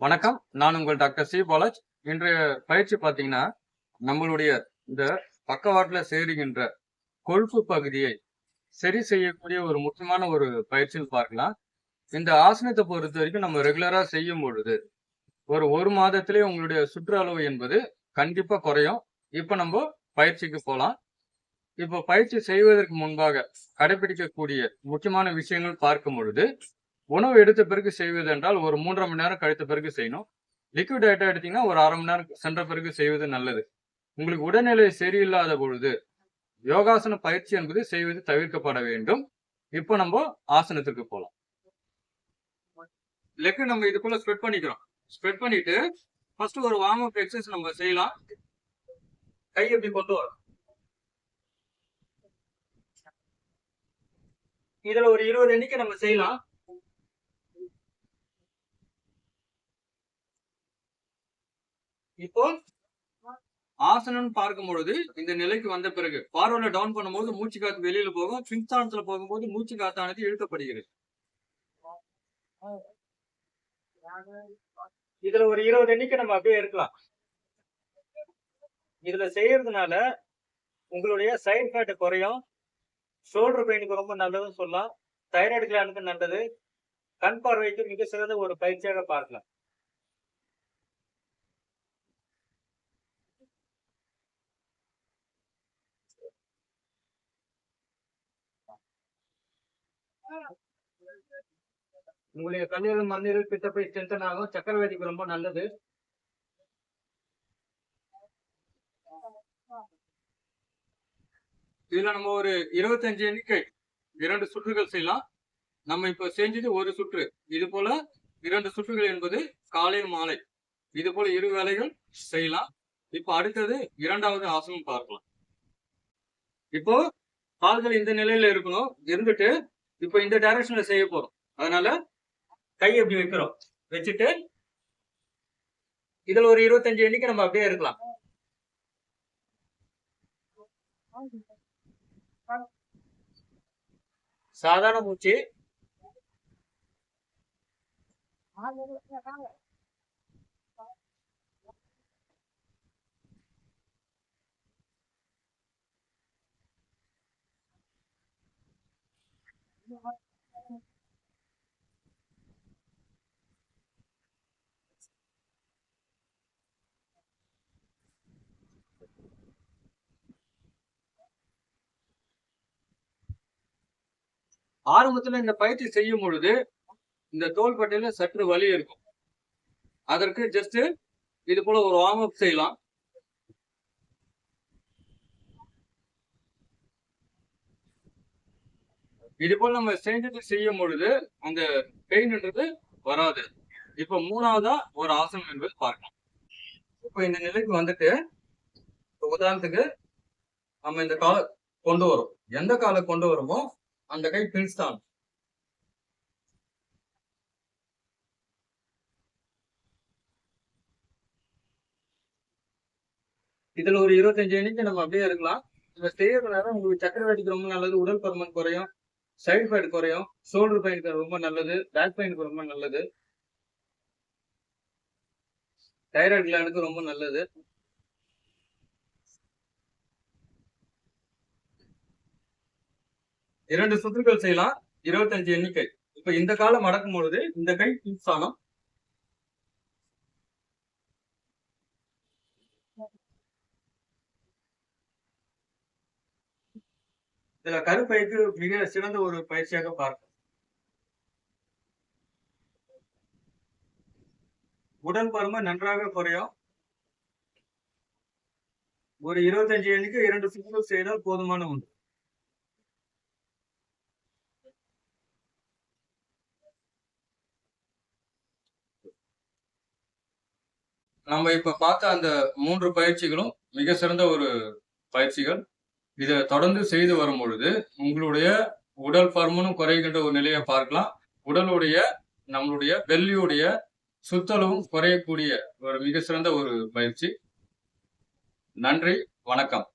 வணக்கம். நான் உங்கள் டாக்டர் சி. பாலாஜ். இன்றைய பயிற்சி பார்த்தீங்கன்னா நம்மளுடைய இந்த பக்கவாட்டில் சேருகின்ற கொழுப்பு பகுதியை சரி செய்யக்கூடிய ஒரு முக்கியமான ஒரு பயிற்சின்னு பார்க்கலாம். இந்த ஆசனத்தை பொறுத்த வரைக்கும் நம்ம ரெகுலராக செய்யும் பொழுது ஒரு ஒரு மாதத்திலே உங்களுடைய சுற்றளவு என்பது கண்டிப்பாக குறையும். இப்போ நம்ம பயிற்சிக்கு போகலாம். இப்போ பயிற்சி செய்வதற்கு முன்பாக கடைபிடிக்கக்கூடிய முக்கியமான விஷயங்கள் பார்க்கும் பொழுது உணவு எடுத்த பிறகு செய்வது என்றால் ஒரு மூன்றரை மணி நேரம் கழித்த பிறகு செய்யணும். லிக்விட் ஐட்டம் எடுத்தீங்கன்னா ஒரு அரை மணி நேரம் சென்ற பிறகு செய்வது நல்லது. உங்களுக்கு உடல்நிலை சரியில்லாத பொழுது யோகாசன பயிற்சி என்பது செய்வது தவிர்க்கப்பட வேண்டும். இப்போ நம்ம ஆசனத்திற்கு போகலாம் லெக்கு நம்ம இதுக்குள்ள ஸ்ப்ரெட் பண்ணிக்கிறோம். ஸ்ப்ரெட் பண்ணிட்டு ஃபர்ஸ்ட் ஒரு வார்ம் அப் எக்ஸசைஸ் நம்ம செய்யலாம். கை எப்படி கொண்டு வரும் இதுல ஒரு இருபது எண்ணிக்கை நம்ம செய்யலாம். இப்போ ஆசனம்னு பார்க்கும்பொழுது இந்த நிலைக்கு வந்த பிறகு பார்வையில டவுன் பண்ணும்போது மூச்சு காத்து வெளியில போகும் பின்ஸ்தானத்துல போகும்போது மூச்சு காத்தானது இழுக்கப்படுகிறது. இதுல ஒரு இருபது எண்ணிக்கை நம்ம அப்படியே இருக்கலாம். இதுல செய்யறதுனால உங்களுடைய சைடு ஃபேட் குறையும். ஷோல்டர் பெயினுக்கு ரொம்ப நல்லதுன்னு சொல்லலாம். தைராய்டு கிளானுக்கு நல்லது. கண் பார்வைக்கு மிக சிறந்த ஒரு பயிற்சியாக பார்க்கலாம். உங்களுடைய கண்ணீரல் மண்ணீரல் பித்தப்பை ஸ்ட்ரென்தன் ஆகும் சக்கரவேதிக்கு ரொம்ப நல்லது. இதுல நம்ம ஒரு இருபத்தஞ்சு எண்ணிக்கை இரண்டு சுற்றுகள் செய்யலாம். நம்ம இப்ப செஞ்சது ஒரு சுற்று. இது போல இரண்டு சுற்றுகள் என்பது காலை மாலை. இது போல இரு வேலைகள் செய்யலாம். இப்போ அடுத்தது இரண்டாவது ஆசனம் பார்க்கலாம். இப்போ கால்கள் இந்த நிலையில இருக்கணும். இருந்துட்டு இப்போ இந்த டைரக்ஷன்ல செய்ய போறோம். அதனால கை எப்படி வைக்கிறோம். வச்சுட்டு இதுல ஒரு இருபத்தஞ்சு எண்ணிக்கை நம்ம அப்படியே இருக்கலாம். சாதாரண மூச்சு. ஆரம்பத்துல இந்த பயிற்சி செய்யும் பொழுது இந்த தோள்பட்டையில சற்று வலி இருக்கும். அதற்கு ஜஸ்ட் இது போல ஒரு வார்ம் அப் செய்யலாம். இது போல நம்ம சேர்ந்துட்டு செய்யும் பொழுது அந்த பெயின்ன்றது வராது. இப்ப மூணாவதா ஒரு ஆசனம் என்பது பார்க்கலாம். இப்ப இந்த நிலைக்கு வந்துட்டு உதாரணத்துக்கு நம்ம இந்த காலை கொண்டு வரோம். எந்த காலை கொண்டு வரமோ அந்த கை பின்ஸ்தான் இதுல ஒரு இருபத்தஞ்சு எண்ணிக்கை நம்ம அப்படியே இருக்கலாம். இதை செய்யறதுனால உங்களுக்கு சக்கரவாட்டிக்கு ரொம்ப நல்லது உடல் பருமன் குறையும். சைடு பெயின் குறையும். ஷோல்டர் பெயினுக்கு ரொம்ப நல்லது. பேக் பெயினுக்கு ரொம்ப நல்லது. தைராய்டு கிளானுக்கு ரொம்ப நல்லது. இரண்டு சுற்றுகள் செய்யலாம். இருபத்தஞ்சு எண்ணிக்கை. இப்ப இந்த காலம் மடக்கும் பொழுது இந்த கை ஸ்தானம் இதுல கருப்பைக்கு மிக சிறந்த ஒரு பயிற்சியாக பார்க்கும் உடல் பருமன் நன்றாக குறையும். ஒரு இருபத்தஞ்சு எண்ணிக்கை இரண்டு சுற்று செய்தால் போதுமான ஒன்று நம்ம இப்ப பார்த்த அந்த மூன்று பயிற்சிகளும் மிக சிறந்த ஒரு பயிற்சிகள். இதை தொடர்ந்து செய்து வரும் பொழுது உங்களுடைய உடல் பருமனும் குறைகின்ற ஒரு நிலையை பார்க்கலாம். உடலுடைய நம்மளுடைய வெள்ளியுடைய சுத்தளவும் குறையக்கூடிய ஒரு மிக சிறந்த ஒரு பயிற்சி. நன்றி வணக்கம்.